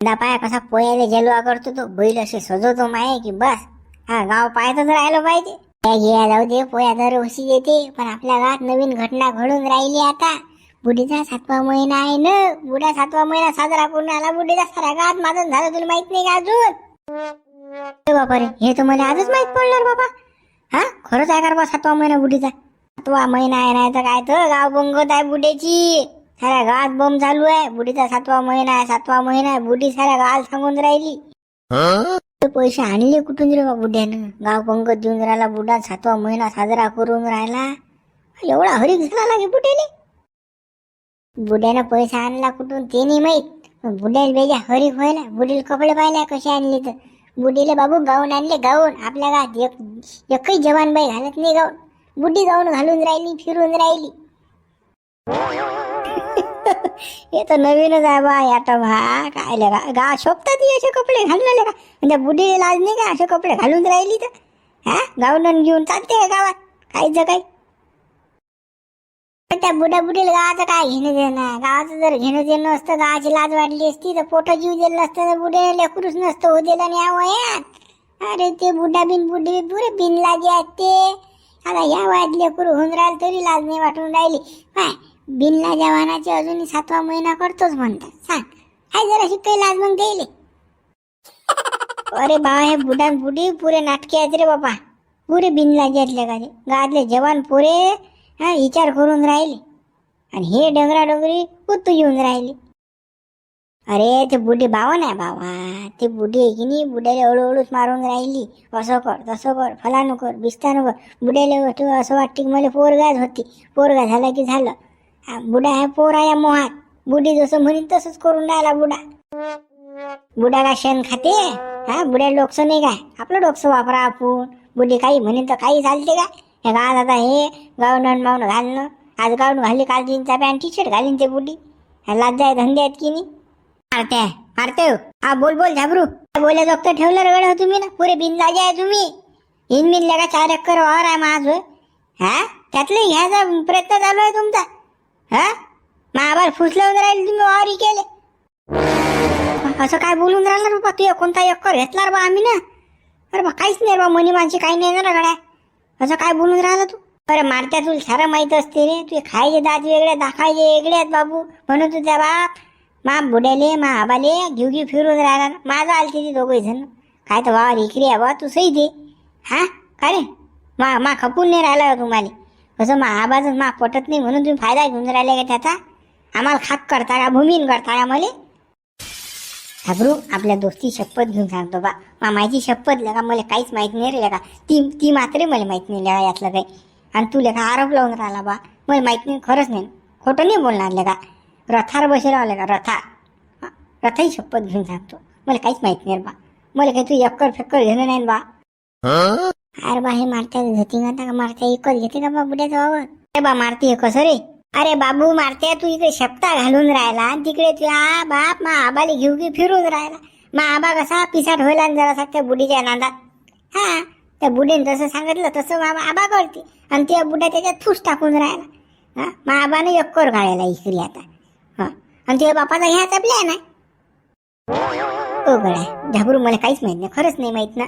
दा पाया कसा पोयाले जलवा करतो तो बैल असे सजवतो माये की बस. हा गाव पाहतच राहिलं पाहिजे. त्या घ्या जाऊ दे पोया उशी येते पण आपल्या गावात नवीन घटना घडून राहिली आता. बुढीचा सातवा महिना आहे ना. बुढा सातवा महिना साजरा करून आला. बुढीचा सारा गावात माझं झालं तुला माहीत नाही का अजून? बापा रे हे तर मला आजच माहीत पडलं बाबा हा खरंच आहे का बा सातवा महिना बुढीचा? सातवा महिना आहे नाही तर काय तर? गाव बंगत आहे बुढ्याची. साऱ्या गावात बम चालू आहे. बुढीचा सातवा महिना आहे. सातवा महिना आहे. बुढी साऱ्या गावात सांगून राहिली. ते पैसे आणले कुठून रे बा बुड्यानं गाव पंगत देऊन राहिला बुडा सातवा महिना साजरा करून राहिला. एवढा हरीक झाला लागे बुड्याने बुड्यानं पैसा आणला कुठून ते नाही माहीत. पण बुड्याला बेजा हरीक व्हायला. बुडीला कपडे पाहिले कसे आणले तर. बुडीला बाबू गाऊन आणले गाऊन. आपल्या गावात एक एकही जवान बाई घालत नाही गाऊन. बुड्डी गाऊन घालून राहिली फिरून राहिली. हे तर नवीनच आहे बा यात भा काय लगा गा शोभतात असे कपडे घालून का? म्हणजे बुढी लाज नाही का असे कपडे घालून राहिली तर? हा? गाऊन घेऊन चालते का गावात? काहीच काही? त्या बुड्या बुडीला गावाचं काय घेणं देणं? गावाचं जर घेणं देणं असतं गावाची लाज वाढली असती तर पोट जीव दिलं असतं तर बुड्या लेकरूच नसतं हो दिलं नाही या वयात अरे ते बुड्या बिन बुडी पुरे बिन लाजी आहेत ते. आता या वयात लेकरू होऊन राहिलं तरी लाज नाही वाटून राहिली. काय बिनला जवानाचे अजून सातवा महिना करतोच म्हणतात. सांग. काय जरा काही लाज मग द्यायले अरे बा हे बुडान बुडी पुरे नाटके आहेत रे बाबा. पुरे बिनला जातले का गावातले जवान पुरे हा विचार करून राहिले. आणि हे डोंगरा डोंगरी कुत्तू येऊन राहिले? अरे ते बुढी बावन आहे बाबा ते बुढी आहे की नाही बुड्याला हळूहळूच मारून राहिली. असं कर तसं कर फलानु कर बिस्तानु कर. बुड्याला असं वाटते की मला पोरगाच होती. पोरगा झाला की झालं. हा, बुडा आहे पोरा या मोहात. बुडी जसं म्हणेन तसंच करून राहिला बुडा बुडा का शेण खाते? हा बुड्या डोकसं नाही काय आपलं डोकसं वापरा आपण. बुडी काही म्हणेन तर काही चालते का? हे गावात आता हे गाऊन माऊन घालणं. आज गावून घाली काल जीनचा पॅन्ट टी शर्ट घालीन ते बुडी लाज आहे धंदे आहेत की नाही? मारते मारते हो. हा. बोल बोल झाबरू. बोले डॉक्टर ठेवलं रगड हो तुम्ही ना? पुरे बिनलाजे आहे तुम्ही. हिन बिनल्या का चार एकर वावर आहे माझ. हा त्यातलं घ्यायचा प्रयत्न चालू आहे तुमचा. हा? महाबाल फुसलवून राहील तुम्ही वावरी केले. असं काय बोलून राहिला बाबा बा तू? कोणता एकर घेतला रे बा आम्ही ना. अरे बा काहीच नाही बा मनी माणशी काही नाही ना गड्या असं काय बोलून राहिला तू? अरे मारत्या तुला सारं माहीत असते रे. तुझे खायचे दात वेगळे दाखायचे वेगळे आहेत बाबू. म्हणून तुझ्या बाप मा बुड्याले मा आबाले घेऊ घेऊ फिरून राहिला. माझं आलते ते दोघे जण. काय तर बाबा इकरी आहे बा तू सही दे. हा? का रे? मा मा खपून नाही राहिला तुम्हाला? असं मा आबाचं मा पटत नाही म्हणून तुम्ही फायदा घेऊन राहिले का त्याचा? आम्हाला खाक करता का भूमीन करता का मले? घाबरू आपल्या दोस्ती शपथ घेऊन सांगतो बा. मा माझी शपथ लगा मला काहीच माहीत नाही रे लगा ती ती मात्र मला माहीत नाही लगा यातलं काही. आणि तू लेखा आरोप लावून राहिला बा. मला माहीत नाही खरंच नाही. खोटं नाही बोलणार लगा रथार बसे आलं का रथा. रथाही शपथ घेऊन सांगतो. मला काहीच माहीत नाही रे बा. मला काही तू यक्कर फेक्कर घेणं नाही बा. अरे बा हे मारत्या घेती घाता का मारत्या एकच घेते का बा बुड्याचं वावर अरे बा मारती कसं रे अरे बाबू मारत्या तू इकडे शपथा घालून राहिला. आणि तिकडे तुला बाप मा आबाले घेऊ घेऊ फिरून राहिला. मा आबा कसा पिसाट होईल आणि जरासा त्या बुडीच्या नादात. हा त्या बुडीने जसं सांगितलं तसं मा आबा करते. आणि त्या बुड्या त्याच्यात फूस टाकून राहिला. हा मा आबाने यक्कर घालायला इकडे आता. हा आणि तुझ्या बापाचा ह्याचा प्लॅन आहे ओ गड्या झाबरू मला काहीच माहीत नाही खरंच नाही माहीत ना.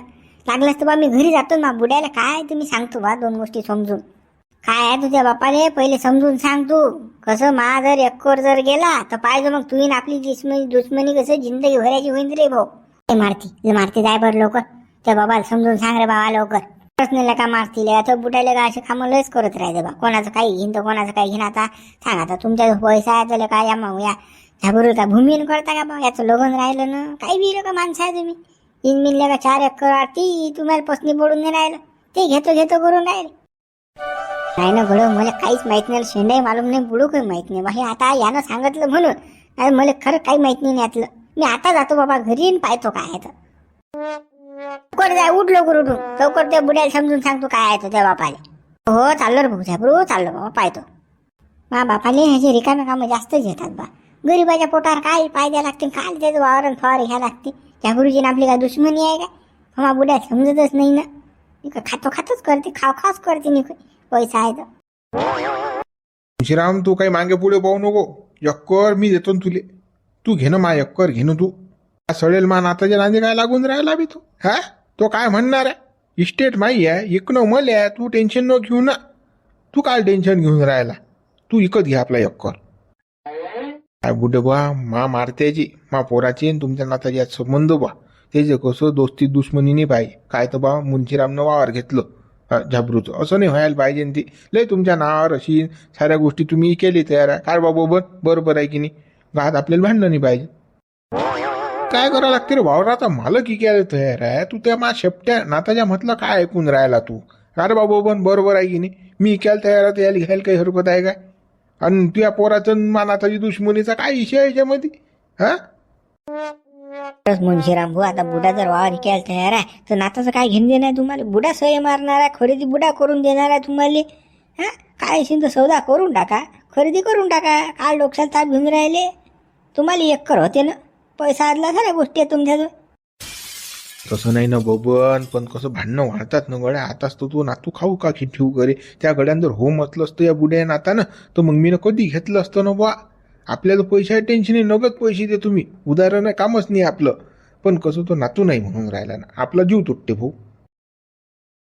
लागलंच तर बा मी घरी जातो ना. बुड्याला काय तुम्ही सांगतो बा दोन गोष्टी समजून. काय आहे तुझ्या बापाले? पहिले समजून सांग तू. कसं मा जर एक्कर जर गेला तर पाहिजे मग तू आपली दुश्मनी दुश्मनी कसं? जिंदगी भरायची होईन रे भाऊ. ते मारती. मारती जाय बरं लवकर. त्या बाबाला समजून सांग रे बाबा लवकर. पर्सनल का मारतील आता बुटायला का असे कामं लयच करत राहते बा. कोणाचं काही घेईन तर कोणाचं काही घेईन आता. सांग आता तुमच्या पैसा आहे त्याला काय या मग या झाबरू का भूमीन करता का बा? याचं लगन राहिलं ना. काही बी का माणसं आहे तुम्ही. तीन मिनल्या का चार एकर आरती तुम्हाला पसनी पडून नाही राहिलं. ते घेतो घेतो करून राहील. नाही ना गडो मला काहीच माहीत नाही शेंडाही मालूम नाही बुडू काही माहीत नाही. बाई आता यानं सांगितलं म्हणून नाही मला खरं काही माहीत नाही यातलं. मी आता जातो बाबा घरी पाहतो काय आहे तर लवकर जाय उठ लवकर उठून लवकर त्या बुड्याला समजून सांगतो काय आहे त्या बापाले. हो चाललो रे भाऊ झाबरू हो, चाललो बाबा पाहतो. मा बापाले ह्याचे रिकामे कामं जास्तच घेतात बा. गरीबाच्या पोटावर काय पाय द्या लागते काय त्याचं वावरण फवार घ्या लागते. त्या गुरुजीने आपली काय दुश्मनी आहे का हा बुड्या समजतच नाही ना. नी खातो खातच करते खाव खावच करते नि पैसा आहे तर. श्रीराम तू काही मागे पुढे पाहू नको. यक्कर मी देतो ना तुले. तू घे ना मा यक्कर घे ना तू. हा सडेल मान आताच्या नांदी काय लागून राहिला बी तू? हा? तो काय म्हणणार आहे? इस्टेट माही आहे इकणं मले आहे तू टेन्शन न घेऊ ना. तू काय टेन्शन घेऊन राहिला. तू इकत घे आपला यक्कर. काय बुडबा मा मारत्याची मा पोराची आणि तुमच्या नाताची आज संबंध बा. त्याचे कसं दोस्ती दुश्मनीने पाहिजे काय तर बा मुंशीरामनं वावर घेतलं. झाबरूचं. असं नाही व्हायला पाहिजे न ती. लय तुमच्या नावावर अशी साऱ्या गोष्टी तुम्ही केली तयार आहे. काय बाबा बर बरोबर आहे की नाही? गात आपल्याला भांडणं नाही पाहिजे. काय करावं लागते रे वावराचा मालक इकायला तयार आहे. तू त्या मा शेपट्या नाताच्या म्हटलं काय ऐकून राहिला तू? अरे बाबा पण बरोबर आहे की नाही? मी इकायला तयार आहे याला घ्यायला काही हरकत आहे काय? आणि तुझ्या पोराचं मानाचा दुश्मनीचा काय विषय आहे याच्यामध्ये? हा? खरंच मुंशीराम भाऊ आता बुडा जर वावर केला तयार आहे तर नाताचं काय घेणं देणार तुम्हाला? बुडा सही मारणार आहे खरेदी बुडा करून देणार आहे तुम्हाला? हा? काय असेल तर सौदा करून टाका खरेदी करून टाका. काल डोक्याला ताप घेऊन राहिले. तुम्हाला एक कर होते ना? पैसा आदला झाला गोष्टी आहेत तुमच्याजवळ. तसं नाही ना बबन पण कसं भांडणं वाढतात ना गड्या. आताच तर तू नातू खाऊ का की ठेवू करे? त्या गड्यान जर हो म्हटलं असतं या बुड्या नातानं. तर मग मी ना कधी घेतलं असतं ना बा? आपल्याला पैशाचे टेन्शन आहे नगद पैसे दे तुम्ही उदाहरण आहे कामच नाही आपलं. पण कसं तो नातू नाही म्हणून राहिला ना. आपला जीव तुटते भाऊ.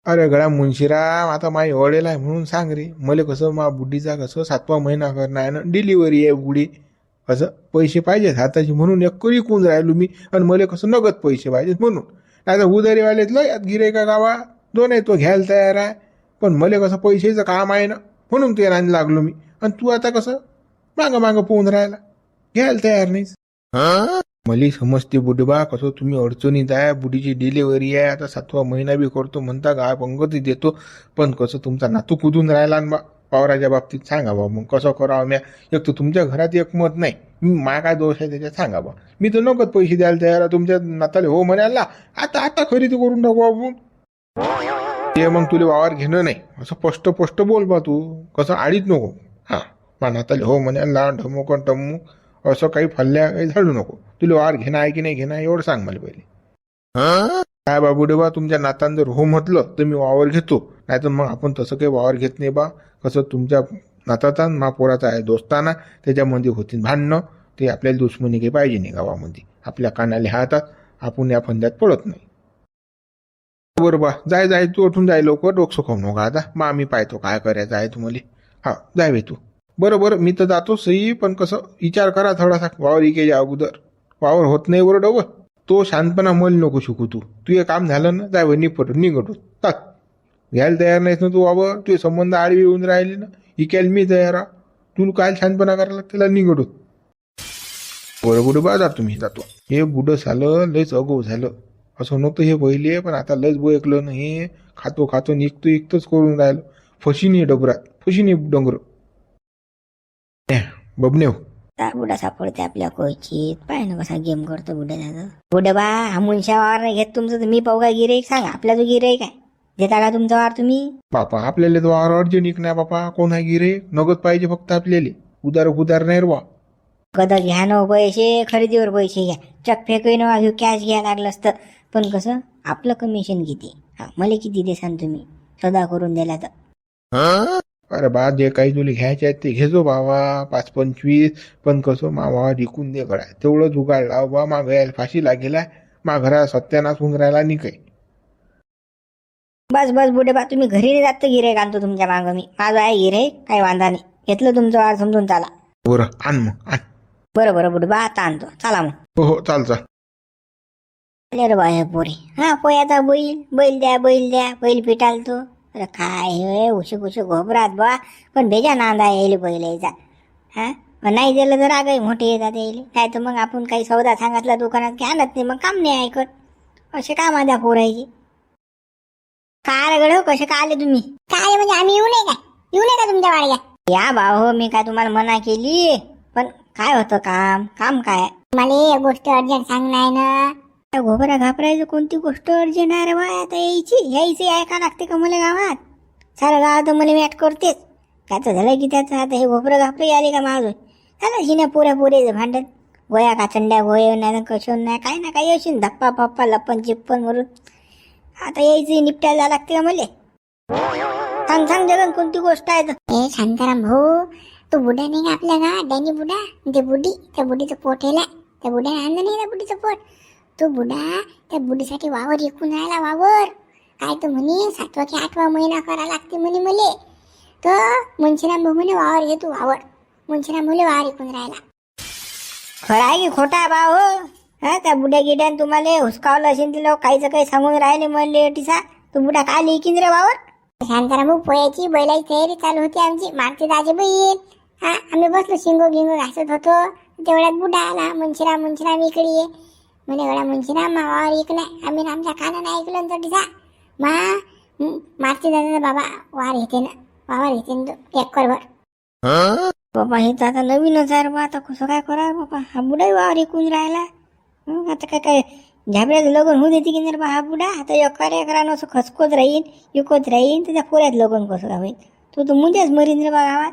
अरे गड्या मुंशीराम आता माई वडेल आहे म्हणून सांग रे. मले कसं मा बुड्डीचा कसं सातवा महिना करणार आहे ना? डिलिव्हरी आहे बुडी. असं पैसे पाहिजेत हाताची म्हणून एकरी कोण राहिलो मी? आणि मला कसं नगद पैसे पाहिजेत म्हणून. नाही तर उधारीवालेत लय गिरेका गावा. दोन आहे तो घ्यायला तयार आहे. पण मला कसं पैशाचं काम आहे ना म्हणून ते राणी लागलो मी. आणि तू आता कसं मागं मागं पोहून राहिला. घ्यायला तयार नाहीस. मला समजते बुडबा कसं तुम्ही अडचणीत आहे बुडीची डिलिव्हरी आहे. आता सातवा महिना बी करतो म्हणता गाय पंगती देतो. पण कसं तुमचा नातू कुदून राहिला ना बा? पावराच्या बाबतीत सांगा बा मग कसं करावं? म्या एक तर तुमच्या घरात एक मत नाही. मी मा काय दोष आहे त्याच्यात सांगा बा मी तर नकोच पैसे द्यायला तयार तुमच्या नाताले हो म्हणायला आता आता खरेदी करून टाकू आपण. ते मग तुला वावर घेणं नाही. असं स्पष्ट स्पष्ट बोल बा तू. कसं आडीच नको. हा मा नाताले हो म्हणायला कण टमू असं काही फल्ल्या काही झाडू नको. तुला वावर घेणं आहे की नाही घेणं एवढं सांग मला पहिले. काय बा बुडे बा तुमच्या नातान जर हो म्हटलं तर मी वावर घेतो. नाही तर मग आपण तसं काही वावर घेत नाही बा. कसं तुमच्या नाताचा मा आहे दोस्ताना त्याच्यामध्ये होतील भांडणं ते आपल्याला दुश्मनी काही पाहिजे नाही गावामध्ये. आपल्या कानाले हातात आपण या फंद्यात पडत नाही. बरं बा जाय जाय तू उठून जाय लवकर डोक खाऊ नका आता. मग आम्ही पाहतो काय करायचं आहे तुम्हाला. हा जाय बे तू. बरं बरं मी तर जातो सही पण कसं विचार करा थोडासा. वावर इकेच्या अगोदर. वावर होत नाही बरं डोबं तो शांतपणा मल नको शिकू तू. तुझे काम झालं ना जाय निपट निघटू. तात घ्यायला तयार नाहीस ना तू बाबा. तुझे संबंध आडवी येऊन राहिले ना. इकायला मी तयार. आहे तू काय छानपणा करायला लागते? त्याला बरं बुडं बा जातो मी जातो. हे बुडं झालं लयच अगो झालं. असं नव्हतं हे पहिले पण आता लयच बोयकलं ना हे. खातो खातो निघतो इकतोच करून राहिलो. फशीनी डबरात फशीनी डोंगर. बबनेव. काय बुडा सापडते आपल्या कोयचीत. पाय ना कसा गेम करतो बुड्या दादा. बुड्या बा हा मुंशा वावर नाही घेत तुमचं तर मी पाहू काय गिराईक सांगा. आपला जो गिराईक काय देता का तुमचा वावर तुम्ही? बापा आपल्याला तो वावर अर्जंट नाही बापा. कोण आहे गिरे? नगद पाहिजे फक्त आपल्याला. उदार उदार नाही रे बा कदा घ्या न पैसे खरेदीवर पैसे घ्या. चक फेकही न घेऊ कॅश घ्या लागलं असतं. पण कसं? आपलं कमिशन किती? हा मला किती देसान तुम्ही? सदा करून दिला तर. अरे बा जे काही तुला घ्यायचे आहेत ते घेजो बाबा. पाच पंचवीस. पण कसं? मा वावर विकून दे गड्या. तेवढं जुगाड लाव बा. मा गयाला फाशी लागेला मा घरा सत्यानाश होऊन राहिला नाही काही बस बस बुडे बा तुम्ही घरी नाही जात गिराईक आणतो तुमच्या मागं मी. माझं आहे गिराईक काही वांधा नाही. घेतलं तुमचं वार समजून चाला. बरं आण मग आण. बरं बरं बुडे बा आता आणतो. चला मग. हो हो चाल चाल. अरे बा हे पोरे. हा पोयाचा बैल. बैल द्या बैल द्या. बैल पिटालतो. अरे काय हे उशे उशे घोबरात बा. पण भेजा नांदा येईल बैल यायचा हा? मग नाही दिलं तर रागही मोठे येतात येईल. नाही तर मग आपण काही सौदा सांगितला दुकानात की आणत नाही मग काम नाही ऐकत. असे काम द्या पोरायचे काय गड कसे काय आले तुम्ही? काय म्हणजे आम्ही येऊ नये का? येऊ नये का तुमच्या वाड्या या भाऊ हो मी काय तुम्हाला मना केली? पण काय होतं काम? काम काय? मला गोष्ट अर्जंट सांगणार ना. त्या घोबरा घाबरायचं कोणती गोष्ट अर्जंट आहे रे बा आता यायची? यायची ऐका लागते का मला गावात? सारं गाव तर मला मॅट करतेच त्याचं झालं की त्याचं आता हे घोबरं घाबरे आले का माझं झालं हिने पुऱ्या पुरेच भांडत गोया का चंड्या गोय नाही कशोन नाही काही ना काही असेल धप्पा पप्पा लप्पन चिप्पन वरून. आता यायची निपटायला लागते का मला सांग सांग जगन कोणती गोष्ट आहे? तर ए शांताराम भाऊ तो बुडा नाही का आपल्या गावात? डॅनी बुडा ते बुडी त्या बुडीचं पोट हेला त्या बुड्याने आणलं नाही त्या बुडीचं पोट? तो बुडा त्या बुडीसाठी वावर विकून राहिला वावर. काय तो म्हणे सातवा की आठवा महिना करा लागते म्हणे मले. तर मुंशीराम भाऊ म्हणे वावर घे तू वावर. मुंशीराम भाऊले वावर विकून राहिला. खरं आहे की खोटा बा हो त्या बुड्या गिड्यान तुम्हाला हुसकावलं असेल तिला काहीच काही सांगून राहिले म्हणले टिसा तू बुडा काय लिहिकीन रे वावर? शांताराम भाऊ पोयाची बैलाची तयारी चालू होती आमची. मारते दाजे बहीण हा आम्ही बसलो शिंगो गिंगो घासत होतो. तेवढ्यात बुडा आला मुंशीराम मुंशीराम इकडे ये. म्हणे एवढा मुंशीराम मा वावर इक नाही. आम्ही आमच्या कानानं ऐकलं ना तटीसा मा हं, मारते दादा बाबा वावर येते ना. वावर येते ना तो एकरभर बाबा हे तर आता नवीनच आहे रे बा. आता कसं काय करा बाबा? हा बुडाही वावर ऐकून राहिला. आता काय काय झाबऱ्याचं लग्न होऊ देते की नाही बा हा बुडा आता एकर एकरानं असं खसकोत राहीन विकत राहीन त्याच्या पोऱ्यात लग्न कसं होईल तू तर मुंजेच मरीन रे बा गावात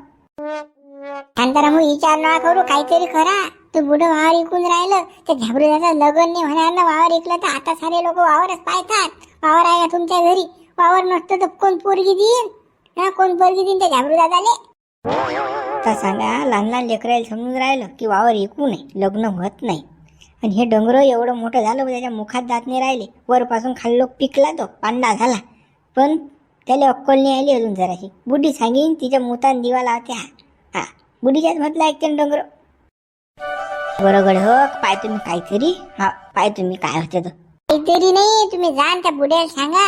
शांताराम विचार ना करू काहीतरी करा ते बुडं वावर इकून राहिलं ते झाबरू दादा लगन नाही होणार ना वावर ऐकलं तर आता सारे लोक वावरच पाहतात वावर आहे का तुमच्या घरी वावर नसतं तर कोण पोरगी देईन हा कोण पोरगी देईन त्या झाबरू दादाले तर सांगा लहान लहान लेकरायला समजून राहिलं की वावर ऐकू नये लग्न होत नाही आणि हे डोंगर एवढं मोठं झालं त्याच्या मुखात जात नाही राहिले. वरपासून खाल्लो पिकला तो पांडा झाला. पण त्याला अक्कल नाही आली अजून जराशी बुड्डी सांगीन तिच्या मुतान दिवा लावते हा हा बुढीच्याच म्हटलं ऐकते डोंगर. बरोबर हो पाय तुम्ही काहीतरी. हा पाय तुम्ही काय होते तर काहीतरी नाही तुम्ही जाण त्या बुड्याला सांगा.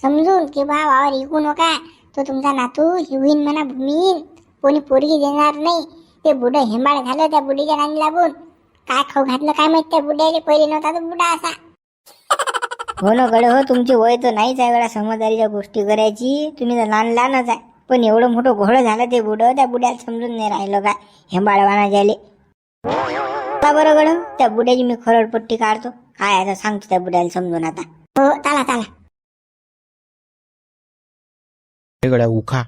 समजून की बा वावर इकू नका. तो तुमचा नातू हिवीन म्हणा भूमीन कोणी पोरगी देणार नाही. ते बुडं हेमाळ झालं त्या बुडीच्या नांदी लागून. काय खाऊ घातलं काय माहीत त्या बुड्याला? पहिले नव्हता तो बुडा असा. हो ना गड हो तुमची वय तर नाहीच आहे वेळा समजदारीच्या गोष्टी करायची. तुम्ही तर लहान लहानच आहे. पण एवढं मोठं घोडं झालं ते बुडं त्या बुड्याला समजून नाही राहिलं काय हे बाळवाना झाले का बरं गड? त्या बुड्याची मी खरडपट्टी काढतो. काय आहे तर सांगतो त्या बुड्याला समजून आता. हो चला चला. हे गड्या उखा.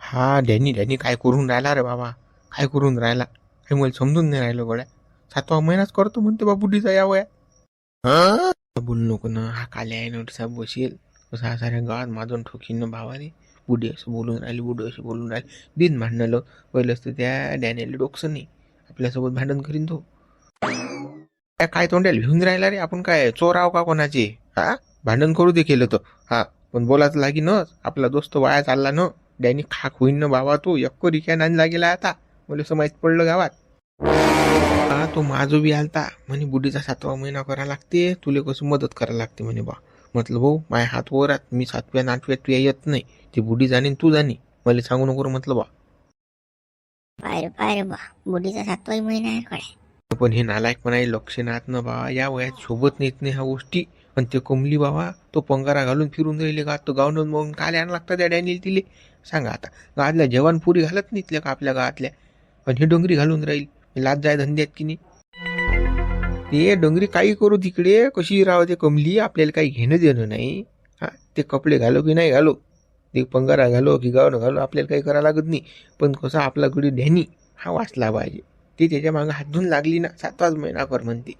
हा डॅनी डॅनी काय करून राहिला रे बाबा? काय करून राहिला? हे मला समजून नाही राहिलो गड्या. सातवा महिनाच करतो म्हणते बा बुढीचा या वया बोलू नको ना हा काल्या आहे नोट बसेल. कसं हा साऱ्या गावात माझून ठोकीन ना भावाने. बुढी असं बोलून राहिली बुढी असं बोलून राहिली. दिन भांडणं पहिलं असतं त्या डॅनियला डोकसं नाही. आपल्यासोबत भांडण करीन तो. काय काय तोंडाला भिवून राहिला रे आपण काय चोर आहो का कोणाचे? हा? भांडण करू दे केलं तर. हा पण बोलाच लागीनच. आपला दोस्त वाया चालला न. डॅनी खाक होईन ना बाबा तो. यक्को रिक्या नांद लागेला आता. मला असं माहीत पडलं गावात. हा तो माझो बी आलता. म्हणे बुढीचा सातवा महिना करा लागते. तुले कसं मदत करा लागते म्हणे बा. म्हटलं भाऊ माय हात वर आहेत मी सातव्या आठव्यात तू येत नाही. ती बुढी जाणे तू जाणे. मला सांगू नको म्हटलं बा. सातवाही महिना आहे कडे पण हे नालायक म्हणाय लक्ष नात ना बा या वयात सोबत नेत नाही ह्या गोष्टी. पण ते कमली बाबा तो पंगारा घालून फिरून राहिले का? तो गावनं मग काय आण लागतात त्या डॅनियल तिले. सांगा आता गावातल्या जवान पुरी घालत नाहीत का आपल्या गावातल्या पण हे डोंगरी घालून राहील. लाज जाय धंद्यात की नाही? ते डोंगरी काही करू तिकडे कशी राव ते कमली आपल्याला काही घेणं देणं नाही. हा ते कपडे घालो की नाही घालो? ते पंगारा घालो की गावनं घालो आपल्याला काही करावं लागत नाही. पण कसं आपला गुढी ध्यानी हा वाचला पाहिजे. ते त्याच्या मागं हात धुवून लागली ना सातवाच महिना कर म्हणते.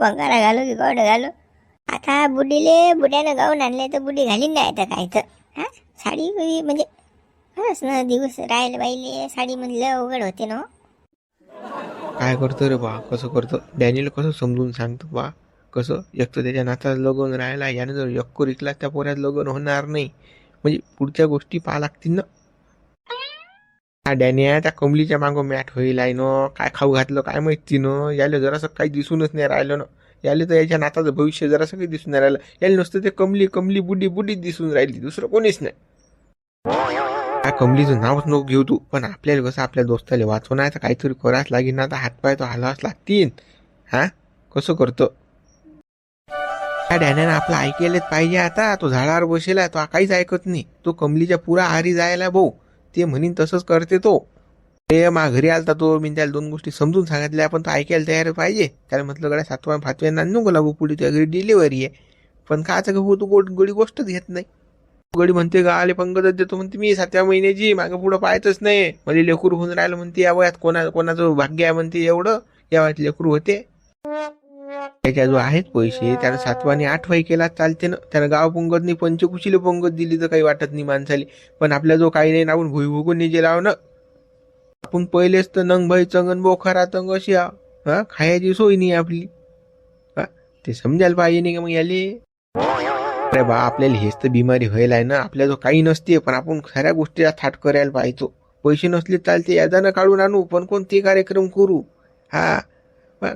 पंगारा घालो की गावनं घालो. आता बुडीले बुड्यानं गाऊन आणले तर बुडी घालीन नाही आता काय तर. हा साडी म्हणजे खरंच ना दिवस राहिले बाईले साडी अवघड होते ना हो. काय करतो रे बा कसं करतो? डॅनियल कसं समजून सांगतो बा? कसं? एक तर त्याच्या नाताच लगन राहिला यानं जर यक्को रिकला त्या पोऱ्यात लगन होणार नाही. म्हणजे पुढच्या गोष्टी पाहा लागतील ना. हा डॅनिया त्या कमलीच्या मागं मॅट होईल आहे न. काय खाऊ घातलं काय माहिती न. याला जरासं काही दिसूनच नाही राहिलं ना. याले तर याच्या नाताचं भविष्य जरासं काही दिसून नाही राहिलं. याला नुसतं ते कमली कमली बुडी बुडीच दिसून राहिली. दुसरं कोणीच नाही. हा कमलीचं नावच नको घेऊ तू. पण आपल्याला कसं आपल्या दोस्ताला वाचवण्याचं आहे तर काहीतरी करावंच लागेल ना. आता हातपाय तो हलावच लागतील. हा? कसं करतो? त्या डॅन्यानं आपलं ऐकायलाच पाहिजे आता. तो झाडावर बसेला तो काहीच ऐकत नाही. तो कमलीच्या पुरा आहारी जायला भाऊ. ते म्हणीन तसंच करते तो. ते मा घरी आलता तो. मी त्याला दोन गोष्टी समजून सांगितल्या. पण तो ऐकायला तयार पाहिजे. त्याला म्हटलं गड्या सातव्या फातव्यांना नको लागू. पुढे त्या घरी डिलिव्हरी आहे. पण काचं गहू तू गोड गोडी गोष्टच घेत नाही. गडी म्हणते का आले पंगतच देतो. म्हणते मी सातव्या महिन्याची मागे पुढं पाहतच नाही. मला लेकरू होऊन राहिलं म्हणते या वयात कोणा कोणाचं भाग्य आहे? म्हणते एवढं. या वयात लेकरू होते. त्याच्या जो आहेत पैसे त्यानं सातवा आणि आठवाही केला चालते ना. त्यानं गाव पंगत नाही पंचकुशीला पंगत दिली तर काही वाटत नाही माणसाले. पण आपल्या जो काही नाही ना आपण भुई भुगून निजे लाव ना. आपण पहिलेच तर नंग भाई चंगन बोखारा तंग अशी हा खायची सोय नाही आपली. हा ते समजायला पाहिजे नाही का मग याले? अरे बा आपल्याला हेच तर बिमारी व्हायला आहे ना. आपल्या जो काही नसते पण आपण साऱ्या गोष्टीला थाट करायला पाहिजे. पैसे नसले चालते यादानं काढून आणू पण कोणते कार्यक्रम करू? हा.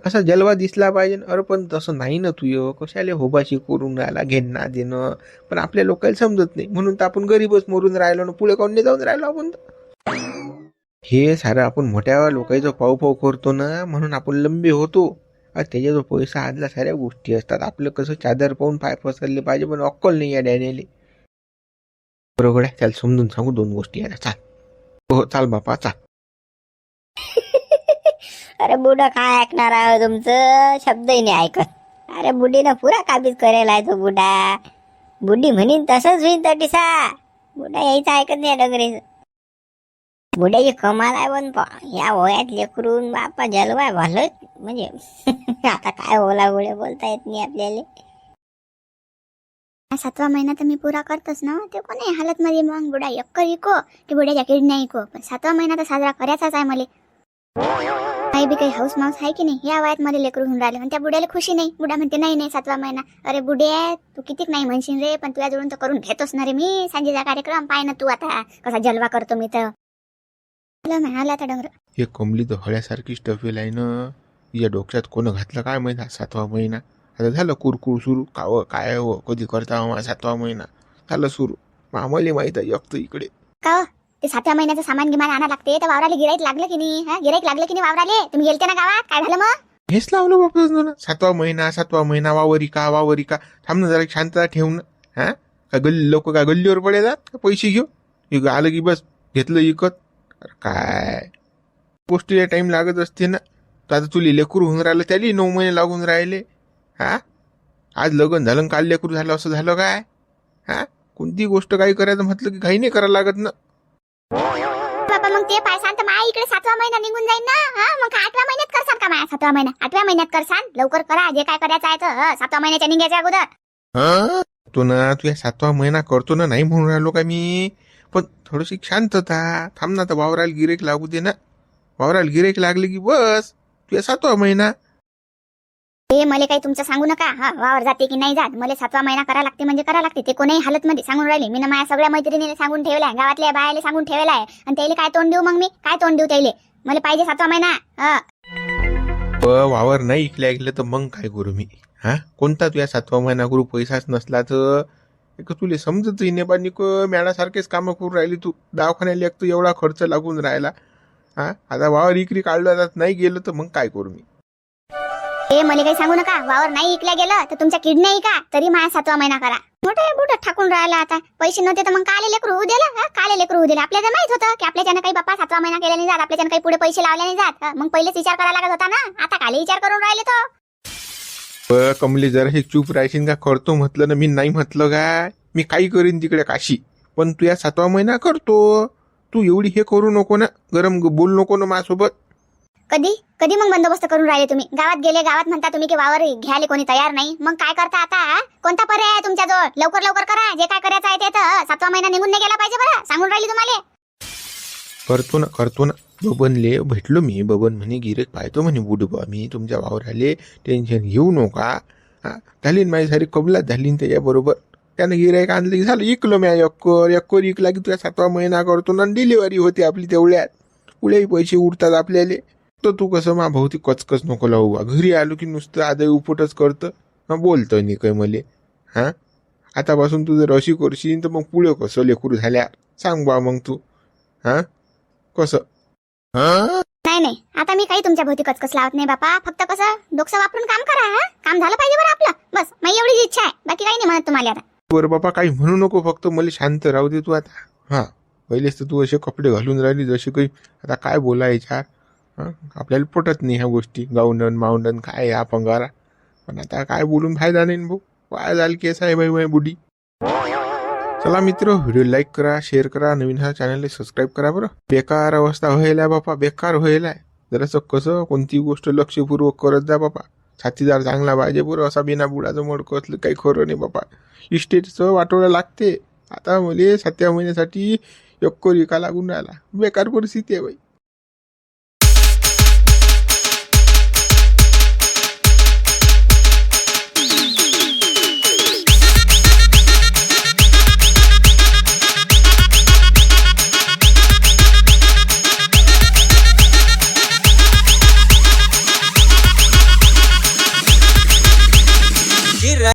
कसा जलवा दिसला पाहिजे. अरे पण तसं नाही ना तुय कशाले होबाशी करून राहिला घेणं देणं? पण आपल्या लोकांना समजत नाही. म्हणून तर आपण गरीबच मरून राहिलो ना पुढे काऊन नाही जाऊन राहिलो आपण हे सारं आपण मोठ्या लोकांचं पाव पाऊ करतो ना म्हणून आपण लंबे होतो. त्याच्या जो पैसा आदला साऱ्या गोष्टी असतात. आपलं कसं चादर पाहून पाय पसरले पाहिजे पण अक्कल नाही या डॅनेले बरोबर आहे? त्याला समजून सांगू दोन गोष्टी आता. चाल. हो चाल बापा चाल. अरे बुडा काय ऐकणार आहे हो तुमचं? शब्दही नाही ऐकत. अरे बुडीनं पुरा काबीज करेल आहे तो बुडा बुडी म्हणीन तसंच होईन तटीसा बुडा यायचं ऐकत नाही डोंगरीचं. बुड्याची कमाल आहे पण पा या वयात लेकरून बापा जलवाय भलं म्हणजे आता काय ओला गोळे बोलता येत नाही आपल्याला. सातवा महिना तर मी पुरा करतोच ना. ते कोणी हालत मध्ये मग? बुडा यक्कर इको की बुड्याच्या किडण्या इको. पण सातवा महिना तर साजरा करायचाच आहे मला. काही बी काही हाऊस माऊस आहे की नाही? या वयात मध्ये लेकरू होऊन राहिले. पण त्या बुड्याला खुशी नाही. बुडा म्हणते नाही नाही सातवा महिना. अरे बुडे तू कितीक नाही म्हणशील रे पण तुझ्या जवळून तर करून घेतोच ना रे मी. सांजेचा कार्यक्रम पाय ना तू आता. कसा जलवा करतो मी तर. ना, आला आता डोंगर हे कमली तर हळ्यासारखी स्टफेल आहे ना या डोक्यात कोण घातलं काय माहीत हा सातवा महिना. आता झालं कुरकुर सुरू. काव काय हो कधी करता हा सातवा महिना. झालं सुरू. आम्हाला माहीत आहे एकतं इकडे. का हो? ते सातव्या महिन्याचं सामान गिमान आणा लागते. तर वावराला गिराईक लागलं की नाही? हा? गिराईक लागलं की नाही वावराले? तुम्ही गेलते ना गावात? काय झालं मग? हेच लावलं बापस ना. सातवा महिना सातवा महिना वावरिका वावरिका. थांब ना जरा शांतता ना. हा? काय गल्ली लोक काय गल्लीवर पडे जात का पैसे घेऊ हे आलं की बस घेतलं इकत. अरे काय? गोष्टीला टाइम लागत असते ना. तर आता तुला लेकरू होऊन राहिलं त्याला नऊ महिने लागून राहिले. हा? आज लग्न झालं काल लेकरू झालं असं झालं काय? हा? कोणती गोष्ट काही करायचं म्हटलं की काही नाही करायला लागत ना. बाबा मग ते पाय सांग माझ्या इकडे सातवा महिना निघून जाईल ना. हा? मग काय आठव्या महिन्यात करसान का माझ्या सातवा महिना? आठव्या महिन्यात करसान? लवकर करा जे काय करायचं आहे तर. हं, सातवा महिन्याच्या निघायच्या अगोदर. हा? तो ना तू या सातवा महिना करतो ना नाही म्हणून राहिलो का मी? पण थोडीशी शांतता. थांब ना तर वावराला गिरेक लागू दे ना. वावराला गिरेक लागले की बस. तू या सातवा महिना. ते मला काही तुमचं सांगू नका. हा वावर जाते की नाही जात. मला सातवा महिना करा लागते म्हणजे करा लागते. ते कोणाही हालत मध्ये सांगून राहिले. मी ना माझ्या सगळ्या मैत्रिणीला सांगून ठेवलाय. गावातल्या बायाला सांगून ठेवलाय. आणि त्याला काय तोंड देऊ मग मी? काय तोंड देऊ त्याला? मला पाहिजे सातवा महिना. हा. वावर नाही इकल्या गेलं तर मग काय करू मी? हा? कोणता तुया सातवा महिना करू पैसाच नसला तर? एक तुले समजत नाही बा निक मॅणासारखेच कामं करून राहिली तू. दवाखान्याला एक तर एवढा खर्च लागून राहिला. हा? आता वावर इकरी काढलं जात नाही गेलं तर मग काय करू मी? हे मला काही सांगू नका. वावर नाही इकल्या गेलं तर तुमच्या किडनी आहे का? तरी माझा सातवा महिना करा. मोठे बुट ठाकून राहिला आता. पैसे नव्हते तर मग काले लेकरू होऊ दिलं? हा? काले लेकरू होऊ दिलं. आपल्याला माहीत होतं की आपल्याच्यानं काही बाप्पा सातवा महिना केला नाही जात आपल्याच्यानं काही पुढे पैसे लावले नाही जात. मग पहिलेच विचार करायला लागत होता ना? आता काले विचार करून राहिले तो. कमली जरा हे चूप राहशील का? करतो म्हटलं ना मी नाही म्हटलं काय मी काही करीन तिकडे काशी. पण तू या सातवा महिना करतो. तू एवढी हे करू नको ना. गरम बोलू नको ना माझ्यासोबत. कधी? कधी मग बंदोबस्त करून राहिले तुम्ही? गावात गेले गावात म्हणता तुम्ही की वावर घ्यायला कोणी तयार नाही. मग काय करता आता? कोणता पर्याय आहे तुमच्याजवळ? लवकर लवकर करा. जे काय करायचं आहे ते तर सातवा महिना निघून नाही गेला पाहिजे बरं. सांगून राहिली तुम्हाला. करतो ना करतो ना. बबनले भेटलो मी. बबन म्हणे गिरेक पाहतो म्हणे बुडबा मी तुमच्या वावराले टेन्शन घेऊ नका. हा झाली माझी सारी कबलात झाली त्याच्याबरोबर. त्यानं गिरायक आणलं की झालं इकलो मी यक्कर एक्कर इकला की तुझ्या सातवा महिना करतो ना डिलिव्हरी होती आपली तेवढ्यात. पुढेही पैसे उरतात आपल्याले. तर तू कसं मा भोवती कचकच नको लावू बा. घरी आलो की नुसतं आदय उपटच करतं. मग बोलतं नाही काय मले. हां? आतापासून तू जर अशी करशील तर मग पुढे कसं लेकरू झाल्या? सांग बा मग तू. हां? कसं? नाही नाही. आता मी काही तुमच्या भोवती कचकच लावत नाही बापा. फक्त कसं डोकं वापरून काम करा हा? काम झालं पाहिजे बरं आपलं. बस माझी एवढीच इच्छा आहे. बाकी काही नाही म्हणत तुम्हाला आता. बरं बापा काही म्हणू नको फक्त मला शांत राहू दे तू आता. हा. पहिलेच तर तू असे कपडे घालून राहिली जसे काही आता काय बोलायच्या? आपल्याला पटत नाही ह्या गोष्टी. गावंडन माऊंडन काय हा पंगारा? पण आता काय बोलून फायदा नाही ना भाऊ? काय झालं केस आहे बाई बाई बुडी. चला मित्र व्हिडिओ लाईक करा शेअर करा नवीन हा चॅनलला सबस्क्राईब करा बरं. बेकार अवस्था व्हायला बापा बेकार व्हायला जरासं कसं कोणती गोष्ट लक्षपूर्वक करत जा बापा. साथीदार चांगला पाहिजे बरं असा बिना बुडाचं मोडकं असलं काही खरं नाही बापा. इस्टेटचं वाटोळं लागते. आता मला सातव्या महिन्यासाठी एक विका लागून राहिला. बेकार परिस्थिती आहे बाई.